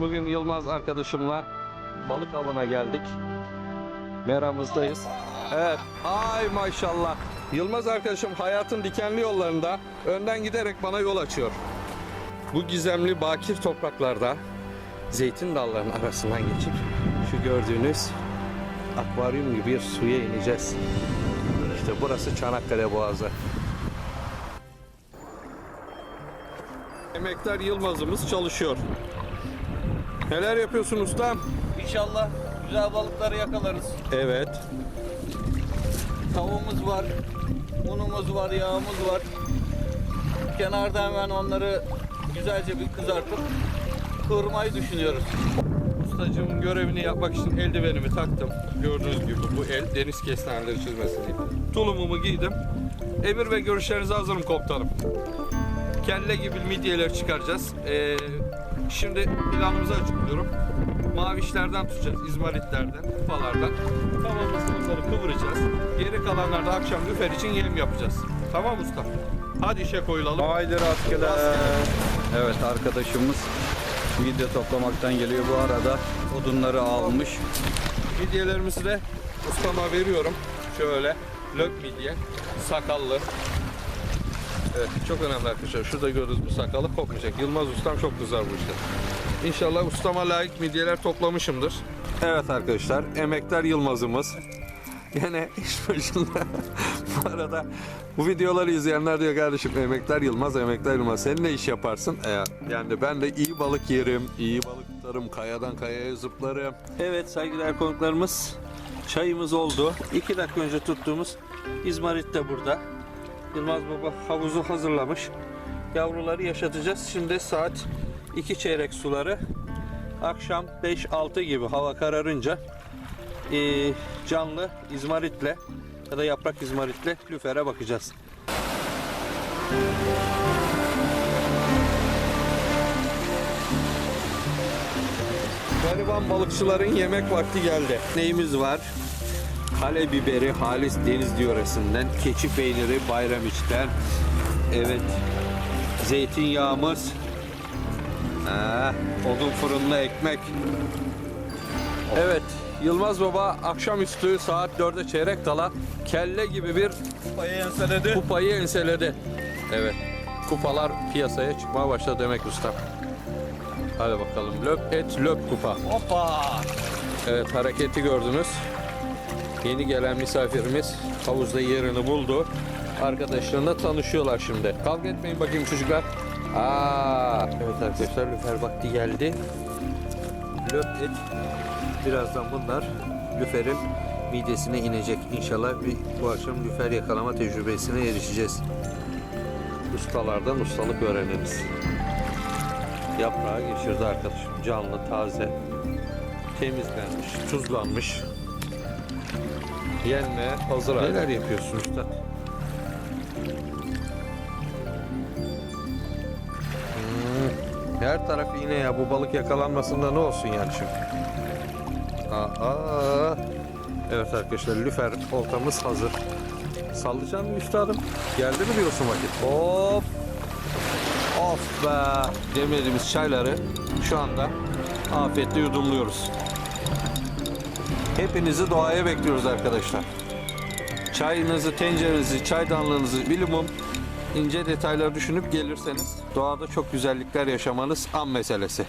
Bugün Yılmaz arkadaşımla balık avına geldik. Meramızdayız. Evet. Ay maşallah. Yılmaz arkadaşım hayatın dikenli yollarında önden giderek bana yol açıyor. Bu gizemli bakir topraklarda zeytin dallarının arasından geçip şu gördüğünüz akvaryum gibi bir suya ineceğiz. İşte burası Çanakkale Boğazı. Emekler Yılmaz'ımız çalışıyor. Neler yapıyorsun ustam? İnşallah güzel balıkları yakalarız. Evet. Tavuğumuz var, unumuz var, yağımız var. Kenarda hemen onları güzelce bir kızartıp kıvırmayı düşünüyoruz. Ustacığımın görevini yapmak için eldivenimi taktım. Gördüğünüz gibi bu el deniz kestaneleri çizmesin diye. Tulumumu giydim. Emir ve görüşlerinize hazırım komutanım. Kelle gibi midyeler çıkaracağız. Ee, şimdi planımızı açıklıyorum. Mavişlerden tutacağız, izmaritlerden, kupalardan. Tamamlasını kıvıracağız. Geri kalanlarda akşam lüfer için yem yapacağız. Tamam usta. Hadi işe koyulalım. Haydi rastgele. Rastgele. Evet arkadaşımız midye toplamaktan geliyor bu arada. Odunları almış. Midyelerimizi de ustama veriyorum. Şöyle lök midye, sakallı. Evet çok önemli arkadaşlar. Şurada gördüğünüz bu sakalı kopmayacak. Yılmaz ustam çok güzel bu işte. İnşallah ustama layık midyeler toplamışımdır. Evet arkadaşlar emekler Yılmaz'ımız. Yine iş başında. bu arada bu videoları izleyenler diyor kardeşim emekler Yılmaz, emekler Yılmaz. Sen ne iş yaparsın? E, yani ben de iyi balık yerim, iyi balık tutarım, kayadan kayaya zıplarım. Evet saygıdeğer konuklarımız çayımız oldu. İki dakika önce tuttuğumuz İzmarit de burada. Yılmaz Baba havuzu hazırlamış. Yavruları yaşatacağız. Şimdi saat 2 çeyrek suları. Akşam 5-6 gibi hava kararınca eee, canlı izmaritle ya da yaprak izmaritle lüfere bakacağız. Gariban balıkçıların yemek vakti geldi. Neyimiz var? Kale biberi halis deniz yöresinden, keçi peyniri Bayramiç'ten. Evet. Zeytinyağımız. Ha, odun fırınlı ekmek. Evet. Yılmaz Baba akşamüstü saat 4'e çeyrek kala kelle gibi bir Kupayı enseledi. kupayı enseledi. Evet. Kupalar piyasaya çıkmaya başladı demek usta. Hadi bakalım. Löp et löp kupa. Hoppa! Evet hareketi gördünüz. Yeni gelen misafirimiz havuzda yerini buldu. Arkadaşlarına tanışıyorlar şimdi. Kavga etmeyin bakayım çocuklar. Aa, evet arkadaşlar lüfer vakti geldi. Löp et. Birazdan bunlar lüferin midesine inecek. İnşallah bir, bu akşam lüfer yakalama tecrübesine erişeceğiz. Ustalardan ustalık öğreniriz. Yaprağı geçirdi arkadaşım. Canlı, taze temizlenmiş, tuzlanmış. Yenmeye hazır hali. Neler yapıyorsun usta? Hmm, Her taraf iğne ya. Bu balık yakalanmasında ne olsun yani şimdi? Aa, evet arkadaşlar lüfer oltamız hazır. Sallayacaksın mı üstadım? Geldi mi diyorsun vakit? Hop! Of be! Demlediğimiz çayları şu anda afiyetle yudumluyoruz. Hepinizi doğaya bekliyoruz arkadaşlar. Çayınızı, tencerenizi, çaydanlığınızı bilimum ince detaylar düşünüp gelirseniz doğada çok güzellikler yaşamanız an meselesi.